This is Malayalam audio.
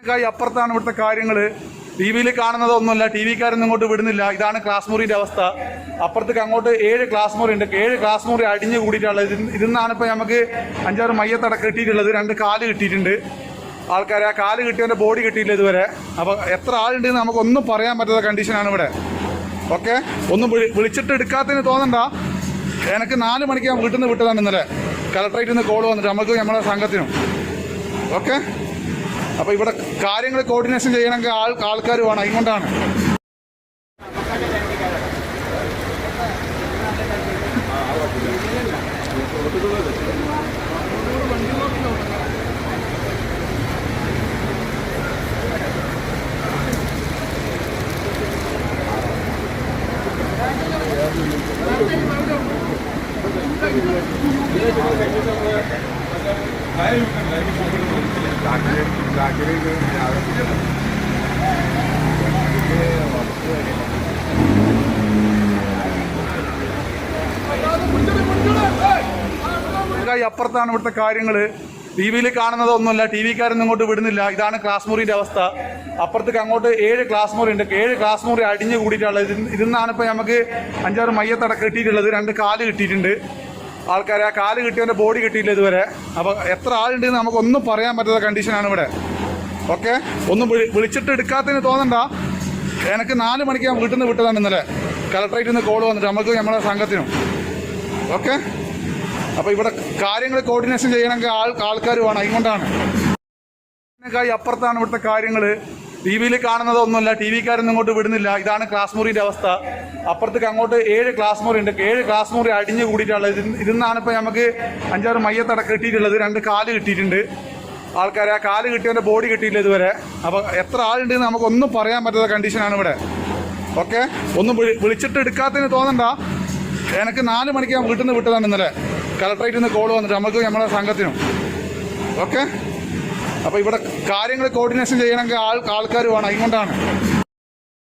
ഇതിനേക്കായി അപ്പുറത്താണ് ഇവിടുത്തെ കാര്യങ്ങൾ ടി വിയിൽ കാണുന്നതൊന്നുമല്ല ടി വിക്കാരൊന്നും ഇങ്ങോട്ട് വിടുന്നില്ല. ഇതാണ് ക്ലാസ് മുറിയുടെ അവസ്ഥ. അപ്പുറത്തേക്ക് അങ്ങോട്ട് ഏഴ് ക്ലാസ് മുറി ഉണ്ട് ഏഴ് ക്ലാസ് മുറി അടിഞ്ഞു കൂടിയിട്ടുള്ളത്. ഇതിന്നാണ് ഇപ്പൊ നമുക്ക് അഞ്ചാറ് മയ്യത്തട കിട്ടിയിട്ടുള്ളത്. രണ്ട് കാൽ കിട്ടിയിട്ടുണ്ട്. ആൾക്കാരെ ആ കാൽ കിട്ടിയവന്റെ ബോഡി കിട്ടിയില്ല ഇതുവരെ. അപ്പോൾ എത്ര ആളുണ്ട് നമുക്ക് നമുക്കൊന്നും പറയാൻ പറ്റാത്ത കണ്ടീഷനാണ് ഇവിടെ. ഓക്കെ? ഒന്നും വിളി- വിളിച്ചിട്ട് എടുക്കാത്തതിന് തോന്നണ്ട. എനിക്ക് നാല് മണിക്ക് ഞാൻ വീട്ടിൽ നിന്ന് വിട്ടതാണ് ഇന്നലെ. കളക്ടറേറ്റിൽ നിന്ന് കോൾ വന്നിട്ട്. നമുക്ക് നമ്മുടെ സംഘത്തിനും. ഓക്കെ? അപ്പൊ ഇവിടെ കാര്യങ്ങൾ കോർഡിനേഷൻ ചെയ്യണമെങ്കിൽ ആൾ ആൾക്കാർ വേണം അതുകൊണ്ടാണ്. ഇതിനേക്കായി അപ്പുറത്താണ് ഇവിടുത്തെ കാര്യങ്ങൾ ടി വിയിൽ കാണുന്നതൊന്നുമല്ല ടി വിക്കാരൊന്നും ഇങ്ങോട്ട് വിടുന്നില്ല. ഇതാണ് ക്ലാസ് മുറിയുടെ അവസ്ഥ. അപ്പുറത്തേക്ക് അങ്ങോട്ട് ഏഴ് ക്ലാസ് മുറി ഉണ്ട് ഏഴ് ക്ലാസ് മുറി അടിഞ്ഞു കൂടിയിട്ടുള്ളത്. ഇതിൽ നിന്നാണ് ഇപ്പോൾ നമുക്ക് അഞ്ചാറ് മയ്യത്തട കിട്ടിയിട്ടുള്ളത്. രണ്ട് കാൽ കിട്ടിയിട്ടുണ്ട്. ആൾക്കാരെ ആ കാൽ കിട്ടിയവന്റെ ബോഡി കിട്ടിയില്ല ഇതുവരെ. അപ്പോൾ എത്ര ആളുണ്ട് എന്ന് നമുക്കൊന്നും പറയാൻ പറ്റാത്ത കണ്ടീഷനാണ് ഇവിടെ. ഓക്കെ ഒന്നും വിളി- വിളിച്ചിട്ട് എടുക്കാത്തതിന് തോന്നണ്ട. എനിക്ക് നാല് മണിക്ക് ഞാൻ വീട്ടിൽ നിന്ന് വിട്ടതാണ് ഇന്നലെ. കളക്ടറേറ്റിൽ നിന്ന് കോൾ വന്നിട്ട് നമുക്ക് നമ്മുടെ സംഘത്തിനും. ഓക്കെ അപ്പോൾ ഇവിടെ കാര്യങ്ങൾ കോർഡിനേഷൻ ചെയ്യണമെങ്കിൽ ആൾ ആൾക്കാർ വേണം. അതുകൊണ്ടാണ്. ഇതിനേക്കായി അപ്പുറത്താണ് ഇവിടുത്തെ കാര്യങ്ങൾ ടി വിയിൽ കാണുന്നതൊന്നുമല്ല ടി വിക്കാരൊന്നും ഇങ്ങോട്ട് വിടുന്നില്ല. ഇതാണ് ക്ലാസ് മുറിയുടെ അവസ്ഥ. അപ്പുറത്തേക്ക് അങ്ങോട്ട് ഏഴ് ക്ലാസ് മുറി ഉണ്ട്. ഏഴ് ക്ലാസ് മുറി അടിഞ്ഞു കൂടിയിട്ടുള്ളത് ഇതിൽ ഇതിന്നാണ് ഇപ്പോൾ നമുക്ക് അഞ്ചാറ് മയ്യത്തട കിട്ടിയിട്ടുള്ളത്. രണ്ട് കാൽ കിട്ടിയിട്ടുണ്ട്. ആൾക്കാരെ ആ കാൽ കിട്ടിയവന്റെ ബോഡി കിട്ടിയില്ല ഇതുവരെ. അപ്പോൾ എത്ര ആളുണ്ട് എന്ന് നമുക്കൊന്നും പറയാൻ പറ്റാത്ത കണ്ടീഷനാണ് ഇവിടെ. ഓക്കെ ഒന്നും വിളി- വിളിച്ചിട്ട് എടുക്കാത്തതിന് തോന്നണ്ട. എനിക്ക് നാല് മണിക്ക് ഞാൻ വീട്ടിൽ നിന്ന് വിട്ടതാണ് ഇന്നലെ. കളക്ടറേറ്റിൽ നിന്ന് കോൾ വന്നിട്ട് നമുക്ക് നമ്മുടെ സംഘത്തിനും. ഓക്കെ അപ്പോൾ ഇവിടെ കാര്യങ്ങൾ കോർഡിനേഷൻ ചെയ്യണമെങ്കിൽ ആൾ ആൾക്കാർ വേണം. അതുകൊണ്ടാണ്